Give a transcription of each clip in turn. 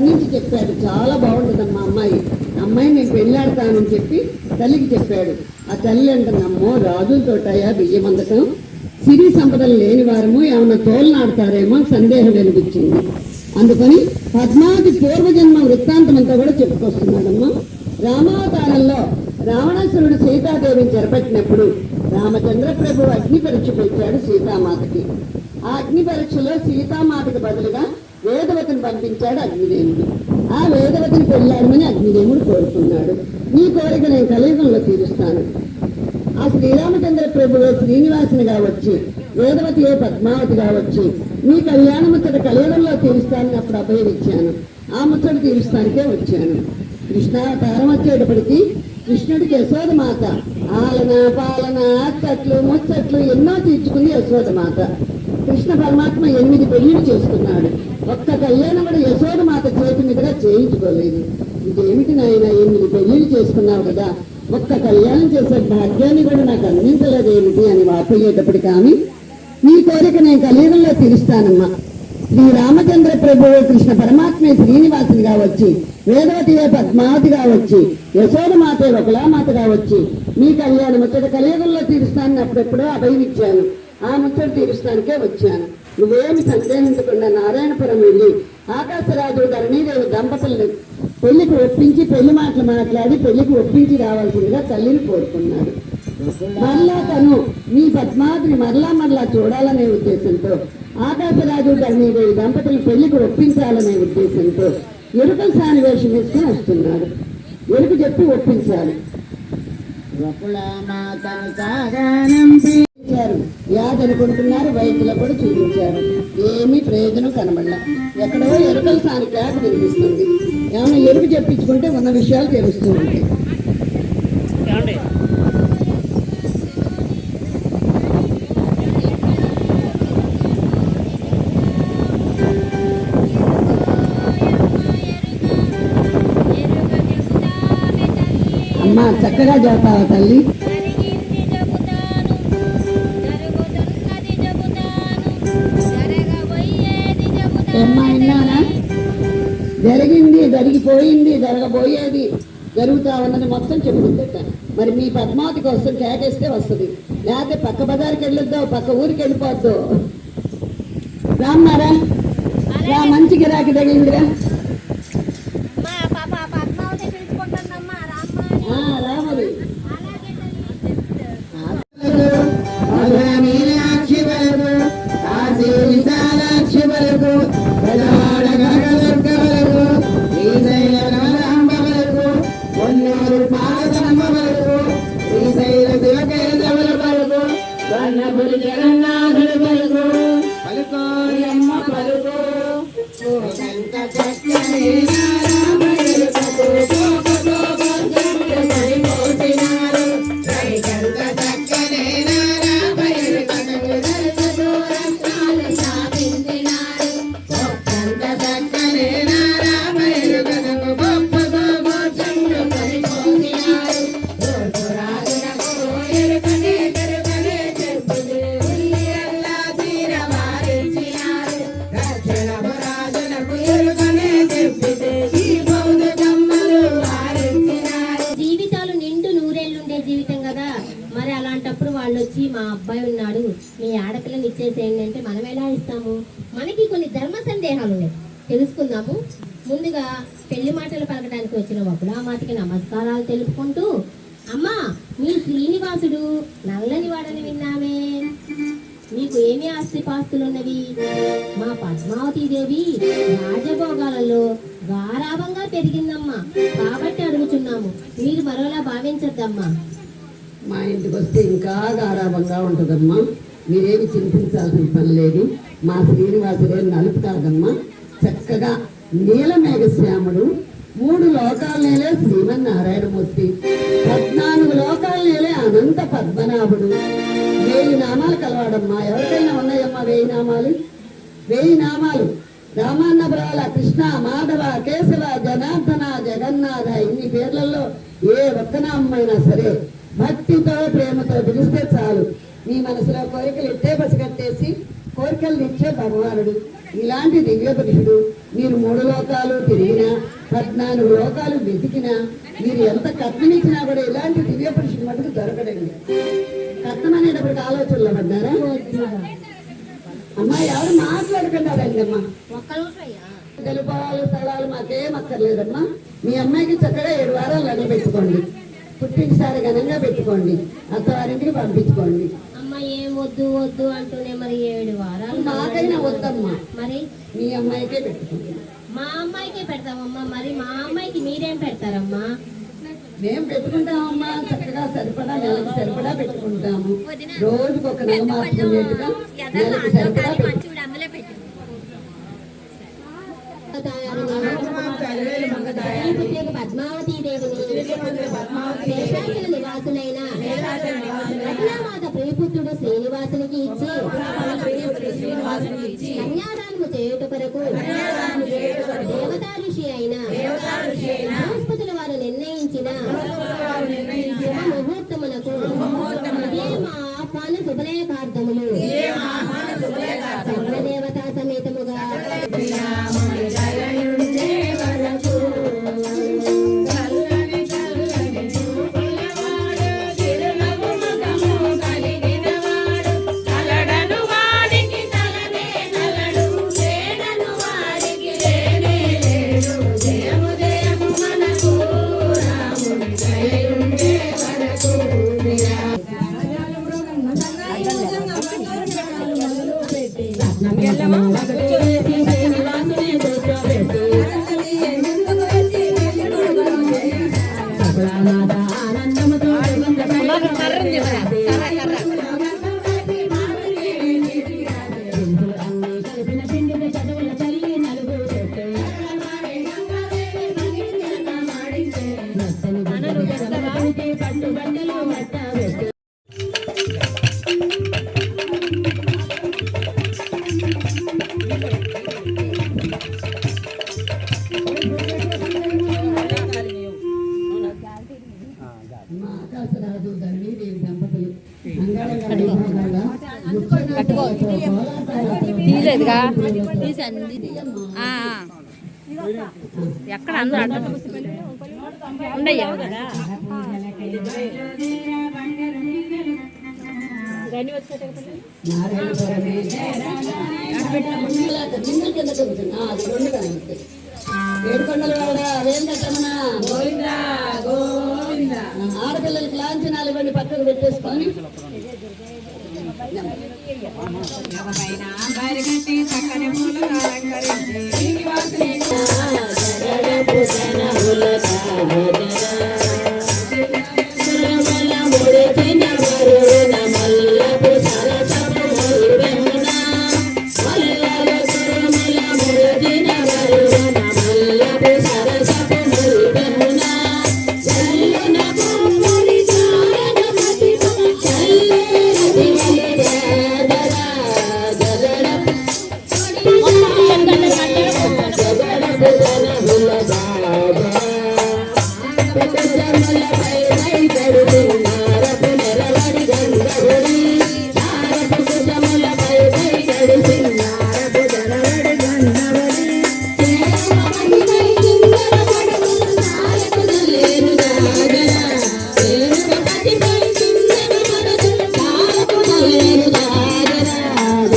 వర్ణించి చెప్పాడు. చాలా బాగుంటుందమ్మా అమ్మాయి. అమ్మాయి నేను పెళ్ళాడతానని చెప్పి తల్లికి చెప్పాడు. ఆ తల్లి అంటున్నమ్మో రాజులతోటయా బియ్యం అందకం. సిరి సంపదలు లేని వారము ఏమన్నా తోలనాడతారేమో సందేహం వెలిగించింది అందుకని పద్మావతి పూర్వజన్మ వృత్తాంతం అంతా కూడా చెప్పుకొస్తున్నాడమ్మా. రామావతారంలో రావణాసురుడు సీతాదేవిని చెరపట్టినప్పుడు రామచంద్ర ప్రభు అగ్ని పరీక్ష పెట్టాడు సీతామాతకి. ఆ అగ్ని పరీక్షలో సీతామాతకి బదులుగా వేదవతిని పంపించాడు అగ్నిదేవుడు. ఆ వేదవతిని పెళ్ళాడమని అగ్నిదేవుడు కోరుకున్నాడు. నీ కోరిక నేను కలియుగంలో తీరుస్తాను. ఆ శ్రీరామచంద్ర ప్రభువు శ్రీనివాసునిగా వచ్చి వేదవతి ఏ పద్మావతిగా వచ్చి నీ కళ్యాణ ముచ్చట కలియుగంలో తీరుస్తానని అప్పుడు అభయమిచ్చాను. ఆ ముచ్చట తీరుస్తానికే వచ్చాను. కృష్ణావతారం వచ్చేటప్పటికి కృష్ణుడికి యశోద మాత ఆలన పాలన అచ్చట్లు ముచ్చట్లు ఎన్నో తీర్చుకుంది యశోద మాత కృష్ణ పరమాత్మ ఎనిమిది పెళ్ళిళ్ళు చేసుకున్నాడు. ఒక్క కళ్యాణం కూడా యశోద మాత చేతి మీదుగా చేయించుకోలేదు. ఇదేమిటి నాయన ఎనిమిది పెళ్ళిళ్ళు చేసుకున్నావు కదా? ఒక్క కళ్యాణం చేసే భాగ్యాన్ని కూడా నాకు అందించలేదేమిటి అని వాపోయేటప్పటికి కానీ నీ కోరిక నేను కలియుగంలో తీరుస్తానమ్మా. శ్రీ రామచంద్ర ప్రభువు కృష్ణ పరమాత్మే శ్రీనివాసునిగా వచ్చి వేదవతియే పద్మావతిగా వచ్చి యశోద మాతే ఒకలామాతగా వచ్చి మీ కళ్యాణ ముచ్చట కలియుగంలో తీరుస్తానని అప్పుడెప్పుడో అభయమిచ్చాను. ఆ ముచ్చట తీరుస్తానికే వచ్చాను. నువ్వేమి సందేహించకుండా నారాయణపురం వెళ్ళి ఆకాశరాజు ధరణీదేవి దంపతులను పెళ్ళికి ఒప్పించి పెళ్ళి మాటలు మాట్లాడి పెళ్ళికి ఒప్పించి రావాల్సిందిగా తల్లిని కోరుకున్నాడు మరలా తను మీ పద్మాద్రి మరలా మరలా చూడాలనే ఉద్దేశంతో ఆకాశరాజు ధరణీదేవి దంపతులు పెళ్ళికి ఒప్పించాలనే ఉద్దేశంతో ఎరుక సానివేషం వేసుకుని వస్తున్నాడు ఎరుకు చెప్పి ఒప్పించాలి. చూపించారు వ్యాధి అనుకుంటున్నారు వైద్యులు కూడా చూపించారు. ఏమీ ప్రయోజనం కనబడలా. ఎక్కడో ఎరుకల సాని కేక వినిపిస్తుంది ఏమైనా ఎరుకు చెప్పించుకుంటే ఉన్న విషయాలు తెలుస్తూ ఉంటాయి అమ్మ చక్కగా చేస్తావా తల్లి? జరిగింది జరిగిపోయింది జరగబోయేది జరుగుతా ఉన్నది మొత్తం చెబుతుందట మరి మీ పద్మావతి కోసం కేకేస్తే వస్తుంది. లేకపోతే పక్క బజార్కి వెళ్ళొద్దో పక్క ఊరికి వెళ్ళిపోద్దో. రామ్మారా రా మంచి గిరాకీ తగిలిందిరా. సందేహాలు ఉన్నాయి తెలుసుకుందాము. ముందుగా పెళ్ళి మాటలు పలకడానికి వచ్చిన వకులామాతకి నమస్కారాలు తెలుపుకుంటూ అమ్మా మీ శ్రీనివాసుడు నల్లని వాడని విన్నామే. మీకు ఏమి ఆస్తిపాస్తులున్నవి? మా పద్మావతి దేవి రాజభోగాలలో గారాభంగా పెరిగిందమ్మా. కాబట్టి అడుగుతున్నాము. మీరు మరోలా భావించద్దమ్మా. మా ఇంటికి వస్తే ఇంకా గారాభంగా ఉంటుందమ్మా. మీరేమి చింతించాల్సిన పని లేదు. మా శ్రీనివాసుడే నలుపుతాడమ్మా చక్కగా నీలమేఘశ్యాముడు మూడు లోకాలనేలే శ్రీమన్నారాయణమూర్తి పద్నాలుగు లోకాలనేలే అనంత పద్మనాభుడు. వేయి నామాలు కలవాడమ్మా. ఎవరికైనా ఉన్నాయమ్మా వేయి నామాలు? వేయి నామాలు. రామాన్నపురాల కృష్ణ మాధవ కేశవ జనార్దన జగన్నాథ ఇన్ని పేర్లలో ఏ ఒక్క నామైనా సరే భక్తితో ప్రేమతో పిలిస్తే చాలు. మీ మనసులో కోరికలు ఇట్టే పసిగట్టేసి కోరికలు తెచ్చే భగవానుడు. ఇలాంటి దివ్య పురుషుడు మీరు మూడు లోకాలు తిరిగినా పద్నాలుగు లోకాలు వెతికినా మీరు ఎంత కట్నం కూడా ఇలాంటి దివ్య పురుషుడు మటుకు దొరకడండి. కట్నం అనేటప్పటికి ఆలోచనలో పడ్డారా? అమ్మా ఎవరు మాట్లాడకుండా అమ్మా గెలుపాలు స్థలాలు మాకేం అక్కర్లేదమ్మా. మీ అమ్మాయికి చక్కగా ఏడు వారాలు అడిగి పెట్టుకోండి. పుట్టినసారి ఘనంగా పెట్టుకోండి. అత్తవారింటికి పంపించుకోండి. ఏం వద్దు వద్దు అంటూనే మరి ఏడు వారాలు మాకైనా వద్దమ్మా. మరి? మీ అమ్మాయికే మా అమ్మాయికే పెడతామమ్మా మరి మా అమ్మాయికి మీరేం పెడతారమ్మా? మేము పెట్టుకుంటామమ్మా చక్కగా సరిపడా నెలకు సరిపడా పెట్టుకుంటాము. రోజుకు ఒక నెల మార్చుకునేట్టుగా నెలకు సరిపడా పెట్టు ప్రత్యేక పద్మావతి దేవిని శేషాచల నివాసులైన రత్నామాత ప్రియపుత్రుడు శ్రీనివాసునికి ఇచ్చి కన్యాదానము చేయుట కొరకు దేవతా ఋషి అయిన బృహస్పతుల వారు నిర్ణయించిన ముహూర్తమునకు ఇదే మా ఆహ్వాన శుభలేఖార్థములు Cebine bir తీయలేదుగా. ఎక్కడ అందరూ అడ్డం ఉండయ్యా? అది ఏడుకొండల గోవిందా గోవిందా. ఆడపిల్లలకి లాంఛనాలు ఇవ్వండి పక్కకు పెట్టేసుకొని ఎవరైనా బయలుగట్టి చక్కని పూలు అలంకరించి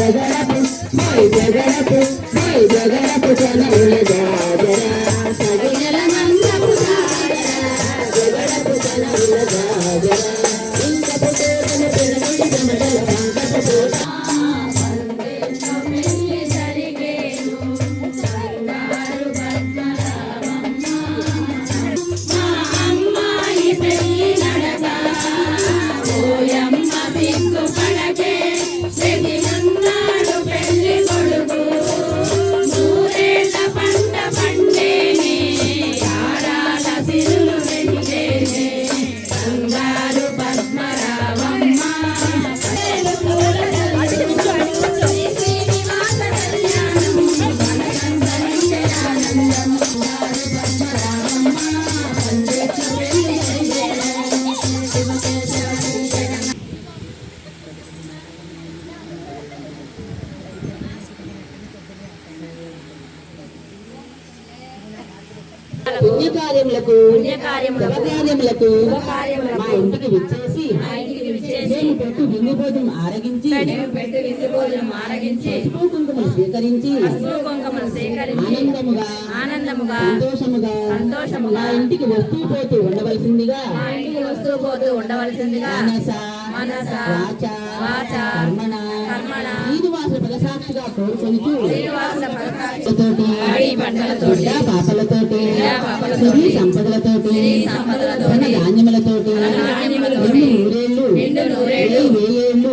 జగడపు జగడపు జగడపు జగడపు పుణ్యకార్యములకు శుభకార్యములకు మా ఇంటికి విచ్చేసి మేము పెట్టు విందు భోజనం ఆరగించి పసుపు కుంకుమలు స్వీకరించి ఆనందముగా ఆనందముగా సంతోషముగా సంతోషముగా ఇంటికి వస్తూ పోతూ ఉండవలసిందిగా వస్తూ పోతూ ఉండవలసిందిగా మనస మనస వాచ వాచ కర్మణ బిడ్డా పాపలతోటి సిరి సంపదలతోటి ధన ధాన్యములతోటి నిండు నూరేళ్ళు నిండు